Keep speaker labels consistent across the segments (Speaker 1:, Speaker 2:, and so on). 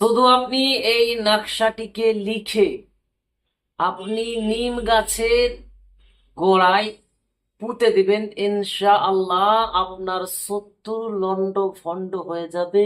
Speaker 1: শুধু আপনি এই নকশাটিকে লিখে আপনি নিম গাছের গোড়ায় পুঁতে দিবেন ইনশা আল্লাহ আপনার শত্রু লন্ড ভন্ড হয়ে যাবে,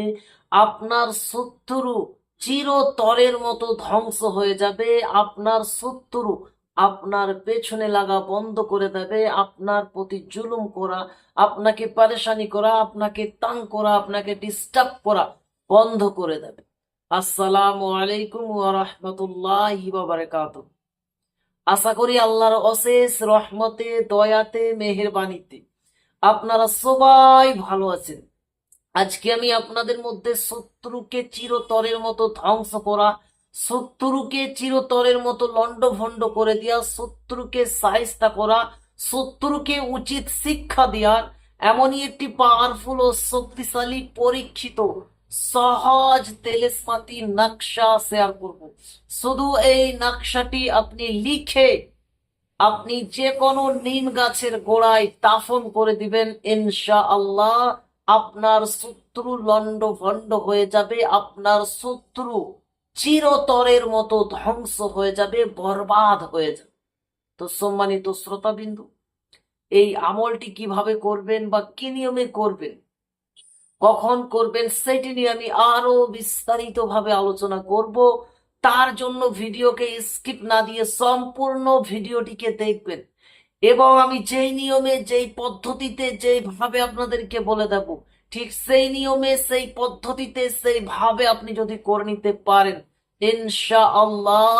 Speaker 1: আপনার শত্রু চিরতরের মতো ধ্বংস হয়ে যাবে, আপনার শত্রু আপনার পেছনে লাগা বন্ধ করে দেবে, আপনার প্রতি জুলুম করা, আপনাকে পারেশানি করা, আপনাকে তাং করা, আপনাকে ডিস্টার্ব করা বন্ধ করে দেবে। আসসালামু আলাইকুম ওয়া রাহমাতুল্লাহি ওয়া বারাকাতুহু। আশা করি আল্লাহর অশেষ রহমতে, দয়াতে, মেহেরবানিতে আপনারা সবাই ভালো আছেন। আজকে আমি আপনাদের মধ্যে শত্রুকে চিরতরের মতো ধ্বংস করা, শত্রুকে চিরতরের মতো লন্ডভন্ড করে দেওয়া শত্রুকে সাহিস্তা করা, শত্রুকে উচিত শিক্ষা দেওয়ার এমনই একটি পাওয়ারফুল ও শক্তিশালী পরীক্ষিত সহজ তেলেসমাতি নকশা শেয়ার করব। শুধু এই নকশাটি আপনি লিখে আপনি যে কোনো নিম গাছের গোড়ায় দাফন করে দিবেন ইনশা আল্লাহ আপনার শত্রু লন্ড ভন্ড হয়ে যাবে, আপনার শত্রু চিরতরের মতো ধ্বংস হয়ে যাবে, বরবাদ হয়ে যাবে। তো সম্মানিত শ্রোতাবিন্দু, এই আমলটি কীভাবে করবেন বা কি নিয়মে করবেন? কখন করবেন সেটি নিয়ে আমি আরও বিস্তারিত ভাবে আলোচনা করব। তার জন্য ভিডিওকে স্কিপ না দিয়ে সম্পূর্ণ ভিডিওটিকে দেখবেন। এবং আমি যেই নিয়মে, যেই পদ্ধতিতে, যেইভাবে আপনাদেরকে বলে দেব, ঠিক সেই নিয়মে, সেই পদ্ধতিতে, সেইভাবে আপনি যদি করে নিতে পারেন ইনশা আল্লাহ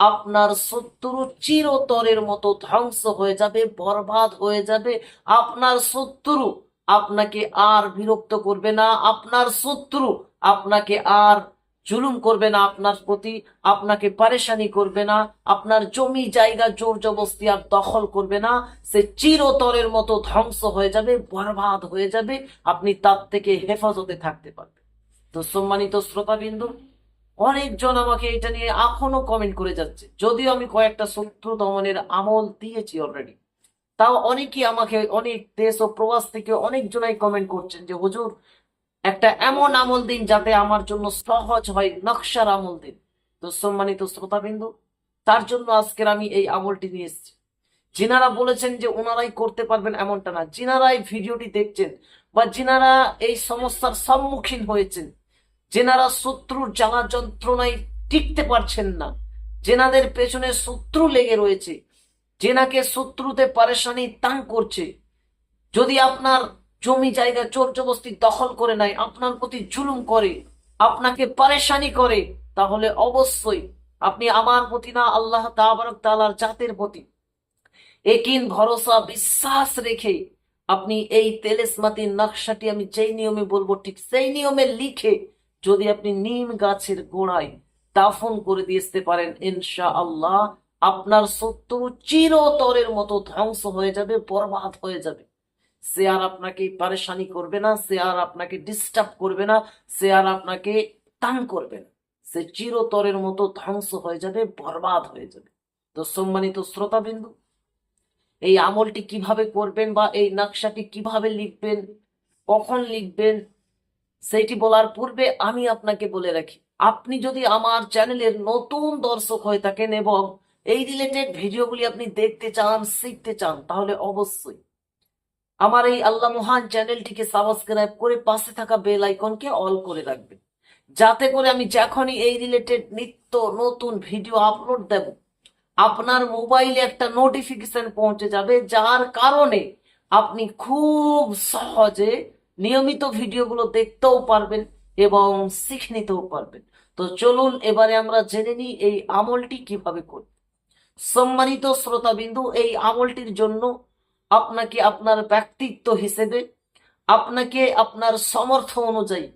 Speaker 1: আপনার শত্রু চিরতরের মতো ধ্বংস হয়ে যাবে, বরবাদ হয়ে যাবে। আপনার শত্রু আপনাকে আর বিরক্ত করবে না, আপনার শত্রু আপনাকে আর জুলুম করবে না, আপনার প্রতি আপনাকে পারেশানি করবে না, আপনার জমি জায়গা জোর জবস্তি আর দখল করবে না, সে চিরতরের মতো ধ্বংস হয়ে যাবে, বরবাদ হয়ে যাবে, আপনি তার থেকে হেফাজতে থাকতে পারবেন। তো সম্মানিত শ্রোতাবিন্দু, অনেকজন আমাকে এটা নিয়ে এখনও কমেন্ট করে যাচ্ছে। যদিও আমি কয়েকটা শত্রু দমনের আমল দিয়েছি অলরেডি তাও অনেকেই আমাকে, অনেক দেশ ও প্রবাস থেকে অনেকজনাই কমেন্ট করছেন যে, হুজুর, একটা এমন আমল দিন যাতে আমার জন্য সহজ হয়, নকশার আমল দিন। তো সম্মানিত শ্রোতাবিন্দু, তার জন্য আজকের আমি এই আমলটি নিয়ে এসেছি। যিনারা বলেছেন যে, ওনারাই করতে পারবেন এমনটা না। যিনারা এই ভিডিওটি দেখছেন বা যিনারা এই সমস্যার সম্মুখীন হয়েছেন, যেনারা শত্রুর জ্বালা যন্ত্রণায় টিকতে পারছেন না, যেনাদের পেছনে শত্রু লেগে রয়েছে জেনাকে শত্রুতে পারেশানি তাং করছে, যদি আপনার জমি জায়গা চোর জবস্তি দখল করে নেয়, আপনার প্রতি জুলুম করে, আপনাকে পারেশানি করে, তাহলে অবশ্যই আপনি আমার প্রতি না, আল্লাহ তালার জাতের প্রতি। একিন ভরসা, বিশ্বাস রেখে আপনি এই তেলেসমাতির নকশাটি আমি যেই নিয়মে বলব, ঠিক সেই নিয়মে লিখে যদি আপনি নিম গাছের গোড়ায় দাফন করে দিয়ে পারেন ইনশা আল্লাহ আপনার শত্রু চিরতরের মতো ধ্বংস হয়ে যাবে, বরবাদ হয়ে যাবে। সে আর আপনাকে পারেশানি করবে না, সে আর আপনাকে ডিস্টার্ব করবে না, সে আর আপনাকে তাং করবে না। সে চিরতরের মতো ধ্বংস হয়ে যাবে, বরবাদ হয়ে যাবে। তো সম্মানিত শ্রোতাবিন্দু, এই আমলটি কীভাবে করবেন বা এই নকশাটি কীভাবে লিখবেন, কখন লিখবেন, সেইটি বলার পূর্বে আমি আপনাকে বলে রাখি। আপনি যদি আমার চ্যানেলের নতুন দর্শক হয়ে থাকেন এবং এই রিলেটেড ভিডিওগুলি আপনি দেখতে চান, শিখতে চান, তাহলে অবশ্যই আমার এই আল্লাহ মহান চ্যানেলটিকে সাবস্ক্রাইব করে পাশে থাকা বেল আইকনকে অল করে রাখবেন। যাতে করে আমি যখনই এই রিলেটেড নিত্য নতুন ভিডিও আপলোড দেব, আপনার মোবাইলে একটা নোটিফিকেশন পৌঁছে যাবে, যার কারণে আপনি খুব সহজে নিয়মিত ভিডিওগুলো দেখতেও পারবেন এবং শিখে নিতেও পারবেন। তো চলুন, এবারে আমরা জেনে নিই এই আমলটি কীভাবে করব সম্মানিত শ্রোতাবিন্দু, এই আমলটির জন্য আপনাকে আপনার ব্যক্তিত্ব হিসেবে, আপনাকে আপনার সমর্থ অনুযায়ী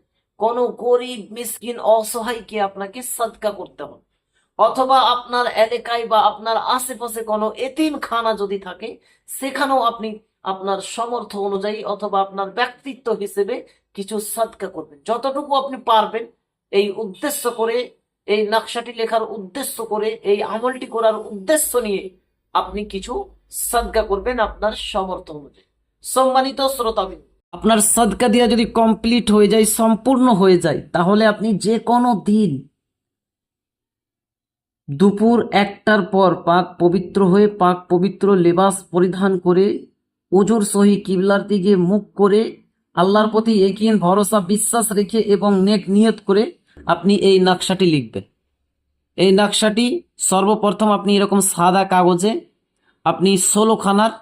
Speaker 1: কোনো গরিব, মিসকিন, অসহায়কে আপনাকে সদকা করতে হবে। অথবা আপনার এলাকায় বা আপনার আশেপাশে কোনো এতিম খানা যদি থাকে, সেখানেও আপনি আপনার সমর্থ অনুযায়ী অথবা আপনার ব্যক্তিত্ব হিসেবে কিছু সদকা করবেন। যতটুকু আপনি পারবেন, এই উদ্দেশ্য করে এই নকশাটি লেখার উদ্দেশ্য করে, এই আমলটি করার উদ্দেশ্য নিয়ে আপনি কিছু সদকা করবেন আপনার সমর্থ অনুযায়ী। সম্মানিত শ্রোতাবিন্দু, আপনার সদকা দিয়া যদি কমপ্লিট হয়ে যায়, সম্পূর্ণ হয়ে যায়, তাহলে আপনি যে কোনো দিন দুপুর একটার পর পাক পবিত্র হয়ে পাক পবিত্র লেবাস পরিধান করে ওজোর সহি কিবলার দিকে মুখ করে আল্লাহর প্রতি একিন ভরসা, বিশ্বাস রেখে এবং নেক নিয়ত করে আপনি এই নকশাটি লিখবেন। এই নকশাটি সর্বপ্রথম আপনি এরকম সাদা কাগজে আপনি ষোলো খানার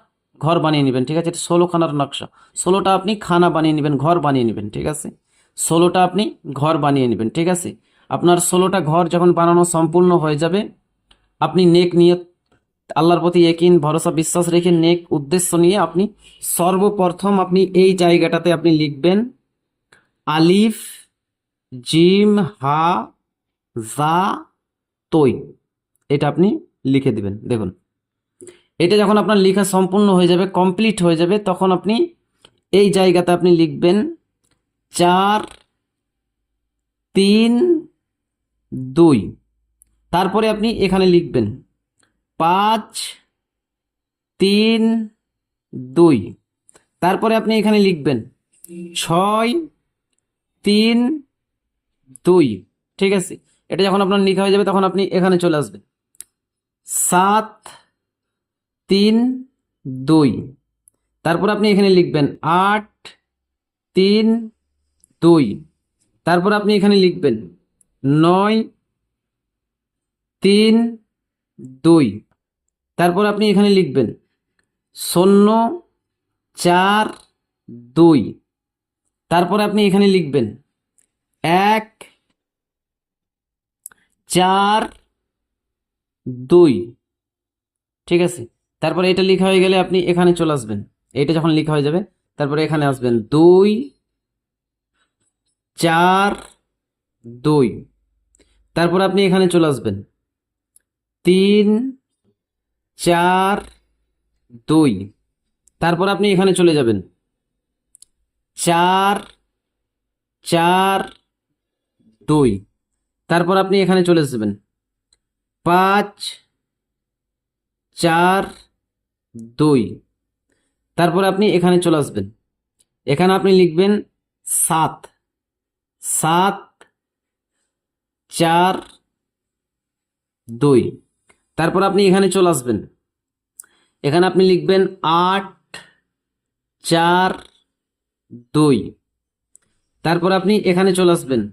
Speaker 1: ঘর বানিয়ে নেবেন, ঠিক আছে? ষোলো খানার নকশা। ষোলোটা আপনি খানা বানিয়ে নেবেন, ঘর বানিয়ে নেবেন, ঠিক আছে? ষোলোটা আপনি ঘর বানিয়ে নেবেন, ঠিক আছে? আপনার ষোলোটা ঘর যখন বানানো সম্পূর্ণ হয়ে যাবে, আপনি নেক নিয়ে আল্লাহর প্রতি একিন ভরসা, বিশ্বাস রেখে নেক উদ্দেশ্য নিয়ে আপনি সর্বপ্রথম আপনি এই জায়গাটাতে আপনি লিখবেন, আলিফ জিম হা জা তৈ। এটা আপনি লিখে দিবেন, দেখুন। এটা যখন আপনার লেখা সম্পূর্ণ হয়ে যাবে কমপ্লিট হয়ে যাবে, তখন আপনি এই জায়গাতে আপনি লিখবেন চার তিন দুই। তারপরে আপনি এখানে লিখবেন পাঁচ তিন দুই। তারপরে আপনি এখানে লিখবেন ছয় তিন দুই, ঠিক আছে? এটা যখন আপনার লেখা হয়ে যাবে, তখন আপনি এখানে চলে আসবেন। সাত, তিন, দুই। তারপর আপনি এখানে লিখবেন আট, তিন, দুই। তারপর আপনি এখানে লিখবেন নয়, তিন, দুই। তারপর আপনি এখানে লিখবেন শূন্য, চার, দুই। তারপর আপনি এখানে লিখবেন এক চার, দুই। ঠিক আছে? তারপরে এটা লেখা হয়ে গেলে আপনি এখানে চলে আসবেন। এটা যখন লেখা হয়ে যাবে, তারপরে এখানে আসবেন। দুই, চার, দুই। তারপর আপনি এখানে চলে আসবেন। তিন, চার, দুই। তারপর আপনি এখানে চলে যাবেন। চার চার, দুই। তারপর আপনি এখানে চলে আসবেন। পাঁচ, চার, দুই। তারপর আপনি এখানে চলে আসবেন। এখানে আপনি লিখবেন সাত। সাত, চার, দুই। তারপর আপনি এখানে চলে আসবেন। এখানে আপনি লিখবেন আট, চার, দুই। তারপর আপনি এখানে চলে আসবেন।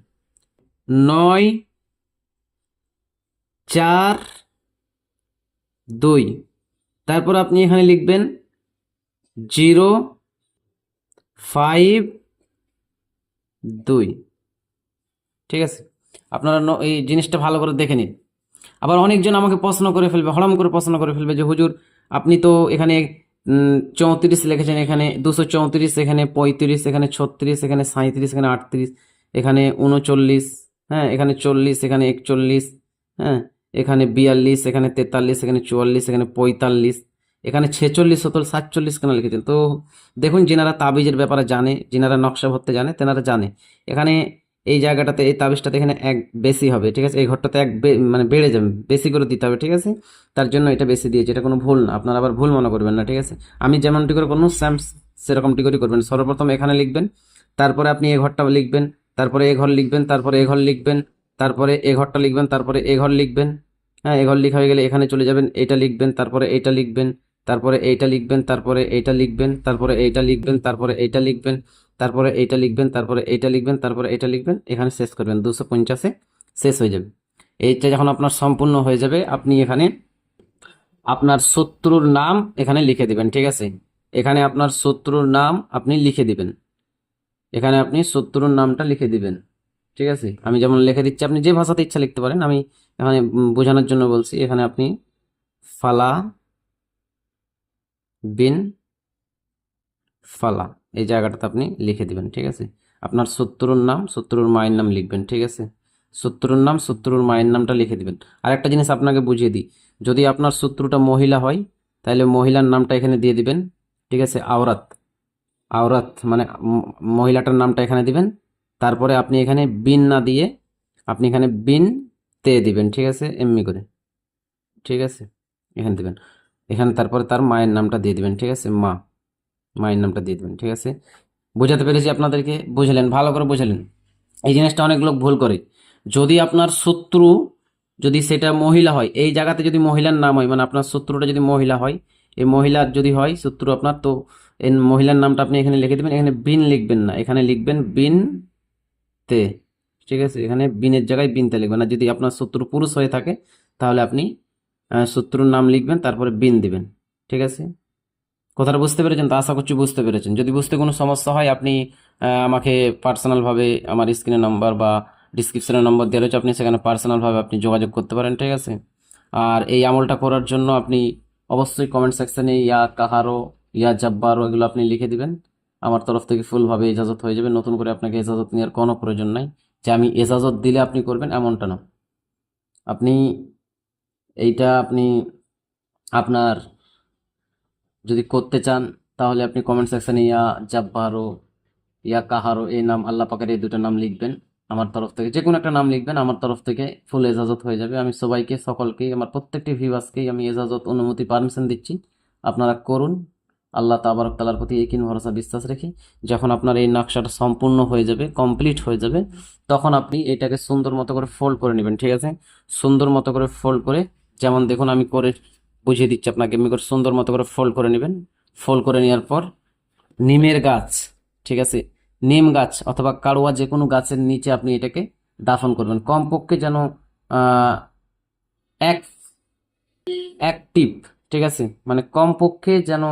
Speaker 1: নয় চার, দুই। তারপর আপনি এখানে লিখবেন জিরো, ফাইভ, দুই। ঠিক আছে? আপনারা এই জিনিসটা ভালো করে দেখে নিন। আবার অনেকজন আমাকে প্রশ্ন করে ফেলবে হড়াম করে প্রশ্ন করে ফেলবে যে, হুজুর, আপনি তো এখানে চৌত্রিশ লিখেছেন, এখানে দুশো চৌত্রিশ, এখানে পঁয়ত্রিশ, এখানে ছত্রিশ, এখানে সাঁত্রিশ এখানে আটত্রিশ, এখানে উনচল্লিশ হ্যাঁ এখানে চল্লিশ, এখানে একচল্লিশ হ্যাঁ এখানে বিয়াল্লিশ, এখানে তেতাল্লিশ, এখানে চুয়াল্লিশ, এখানে পঁয়তাল্লিশ, এখানে ছেচল্লিশ সত্তর, সাতচল্লিশ কেন লিখেছেন? তো দেখুন, যেনারা তাবিজের ব্যাপারে জানে, যেনারা নকশা ভরতে জানে, তেনারা জানে। এখানে এই জায়গাটাতে, এই তাবিজটাতে এখানে এক বেশি হবে, ঠিক আছে? এই ঘরটাতে এক মানে বেড়ে যাবে, বেশি করে দিতে হবে, ঠিক আছে? তার জন্য এটা বেশি দিয়েছে, এটা কোনো ভুল না, আপনারা আবার ভুল মনে করবেন না, ঠিক আছে? আমি যেমনটি করে কোনো স্যাম সেরকমটি করে করবেন সর্বপ্রথম এখানে লিখবেন, তারপরে আপনি এই ঘরটা লিখবেন, তারপরে এ ঘর লিখবেন, তারপরে এ ঘর লিখবেন, তারপরে এ ঘরটা লিখবেন, তারপরে এ ঘর লিখবেন হ্যাঁ এঘর লেখা হয়ে গেলে এখানে চলে যাবেন এটা লিখবেন, তারপরে এটা লিখবেন, তারপরে এইটা লিখবেন, তারপরে এইটা লিখবেন, তারপরে এইটা লিখবেন, তারপরে এইটা লিখবেন, তারপরে এইটা লিখবেন, তারপরে এইটা লিখবেন, তারপরে এইটা লিখবেন, এখানে শেষ করবেন, দুশো পঞ্চাশে শেষ হয়ে যাবে। এইটা যখন আপনার সম্পূর্ণ হয়ে যাবে, আপনি এখানে আপনার শত্রুর নাম এখানে লিখে দিবেন, ঠিক আছে? এখানে আপনার শত্রুর নাম আপনি লিখে দিবেন। এখানে আপনি শত্রুর নামটা লিখে দিবেন, ঠিক আছে? আমি যেমন লিখে দিচ্ছি, আপনি যে ভাষাতে ইচ্ছা লিখতে পারেন, আমি এখানে বোঝানোর জন্য বলছি, এখানে আপনি ফালা বিন ফালা, এই জায়গাটাতে আপনি লিখে দিবেন, ঠিক আছে? আপনার শত্রুর নাম শত্রুর মায়ের নাম লিখবেন, ঠিক আছে? শত্রুর নাম শত্রুর মায়ের নামটা লিখে দিবেন। আর একটা জিনিস আপনাকে বুঝিয়ে দিই, যদি আপনার শত্রুটা মহিলা হয়, তাহলে মহিলার নামটা এখানে দিয়ে দিবেন, ঠিক আছে? আওরাত। আওরাত মানে মহিলাটার নামটা এখানে দিবেন, তারপরে আপনি এখানে বিন না দিয়ে, আপনি এখানে বিন তে দিবেন, ঠিক আছে? এমনি করে। ঠিক আছে? এখানে দিবেন। এখানে তারপরে তার মায়ের নামটা দিয়ে দিবেন, ঠিক আছে? মা। মায়ের নামটা দিয়ে দিবেন, ঠিক আছে? বোঝাতে পেরেছি আপনাদেরকে? বুঝলেন? ভালো করে বুঝলেন। এই জিনিসটা অনেক লোক ভুল করে। যদি আপনার শত্রু যদি সেটা মহিলা হয়, এই জায়গাতে যদি মহিলার নাম হয় মানে আপনার শত্রুটা যদি মহিলা হয়, এই মহিলার যদি হয়, শত্রু আপনার, তো এই মহিলার নামটা আপনি এখানে লিখে দেবেন। এখানে বিন লিখবেন না। এখানে লিখবেন বিন তে। ঠিক আছে? এখানে বিনের জায়গায় বিনতে লিখবেন। আর যদি আপনার শত্রু পুরুষ হয়ে থাকে, তাহলে আপনি শত্রুর নাম লিখবেন, তারপরে বিন দিবেন। ঠিক আছে? কথাটা বুঝতে পেরেছেন তো? আশা করছি বুঝতে পেরেছেন। যদি বুঝতে কোনো সমস্যা হয়, আপনি আমাকে পার্সোনালভাবে আমার স্ক্রিনে নাম্বার বা ডিসক্রিপশনে নম্বর দেওয়া রয়েছে, আপনি সেখানে পার্সোনালভাবে আপনি যোগাযোগ করতে পারেন। ঠিক আছে? আর এই আমলটা করার জন্য আপনি অবশ্যই কমেন্ট সেকশানে ইয়া কাহারো, ইয়া জাব্বারও এগুলো আপনি লিখে দিবেন। আমার তরফ থেকে ফুলভাবে ইজাজত হয়ে যাবে। নতুন করে আপনাকে এজাজত নেওয়ার কোনো প্রয়োজন নাই। যে আমি এজাজত দিলে আপনি করবেন এমনটা না। আপনি এইটা আপনি আপনার যদি করতে চান, তাহলে আপনি কমেন্ট সেকশানে ইয়া জাব্বারো ইয়া কাহারো এই নাম, আল্লাহ পাকের এই দুটো নাম লিখবেন। আমার তরফ থেকে যে কোনো একটা নাম লিখবেন, আমার তরফ থেকে ফুল এজাজত হয়ে যাবে। আমি সবাইকে, সকলকেই, আমার প্রত্যেকটি ভিউয়ার্সকেই আমি এজাজত অনুমতি পারমিশন দিচ্ছি। আপনারা করুন আল্লাহ তাবারক তালার প্রতি একিন ভরসা বিশ্বাস রেখে যখন আপনার এই নকশাটা সম্পূর্ণ হয়ে যাবে কমপ্লিট হয়ে যাবে, তখন আপনি এটাকে সুন্দর মতো করে ফোল্ড করে নেবেন, ঠিক আছে? সুন্দর মতো করে ফোল্ড করে, যেমন দেখুন আমি করে বুঝিয়ে দিচ্ছি আপনাকে, এমনি করে সুন্দর মতো করে ফোল্ড করে নেবেন। ফোল্ড করে নেওয়ার পর নিমের গাছ, ঠিক আছে? নিম গাছ অথবা কাড়ুয়া যে কোনো গাছের নিচে আপনি এটাকে দাফন করবেন। কমপক্ষে যেন এক এক টিপ, ঠিক আছে? মানে কমপক্ষে যেন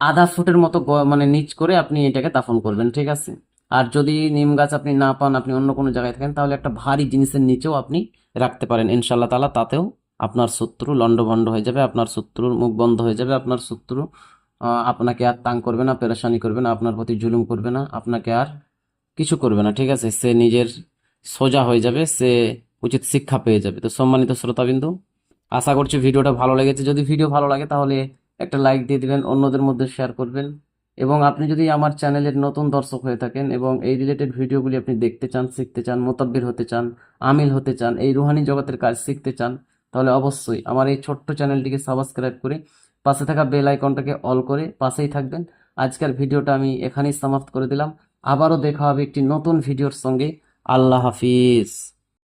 Speaker 1: আধা ফুটের মতো মানে নিচ করে আপনি এটাকে দাফন করবেন, ঠিক আছে? আর যদি নিম গাছ আপনি না পান, আপনি অন্য কোনো জায়গায় থাকেন, তাহলে একটা ভারী জিনিসের নিচেও আপনি রাখতে পারেন। ইনশাল্লাহ তালা তাতেও আপনার শত্রু লণ্ডভণ্ড হয়ে যাবে, আপনার শত্রুর মুখ বন্ধ হয়ে যাবে, আপনার শত্রু আপনাকে আর তাং করবে না, পেরেশানি করবে না, আপনার প্রতি জুলুম করবে না, আপনাকে আর কিছু করবে না, ঠিক আছে? সে নিজের সোজা হয়ে যাবে, সে উচিত শিক্ষা পেয়ে যাবে। তো সম্মানিত শ্রোতাবিন্দু, আশা করছি ভিডিওটা ভালো লেগেছে। যদি ভিডিও ভালো লাগে তাহলে একটা লাইক দিয়ে দিবেন, অন্যদের মধ্যে শেয়ার করবেন। এবং আপনি যদি আমার চ্যানেলের নতুন দর্শক হয়ে থাকেন এবং এই রিলেটেড ভিডিওগুলি আপনি দেখতে চান, শিখতে চান, মোতাব্বির হতে চান, আমিল হতে চান, এই রুহানি জগতের কাজ শিখতে চান, তাহলে অবশ্যই আমার এই ছোট্ট চ্যানেলটিকে সাবস্ক্রাইব করে পাশে থাকা বেল আইকনটাকে অল করে পাশেই থাকবেন। আজকের ভিডিওটা আমি এখানেই সমাপ্ত করে দিলাম। আবারও দেখা হবে একটি নতুন ভিডিওর সঙ্গে। আল্লাহ হাফিজ।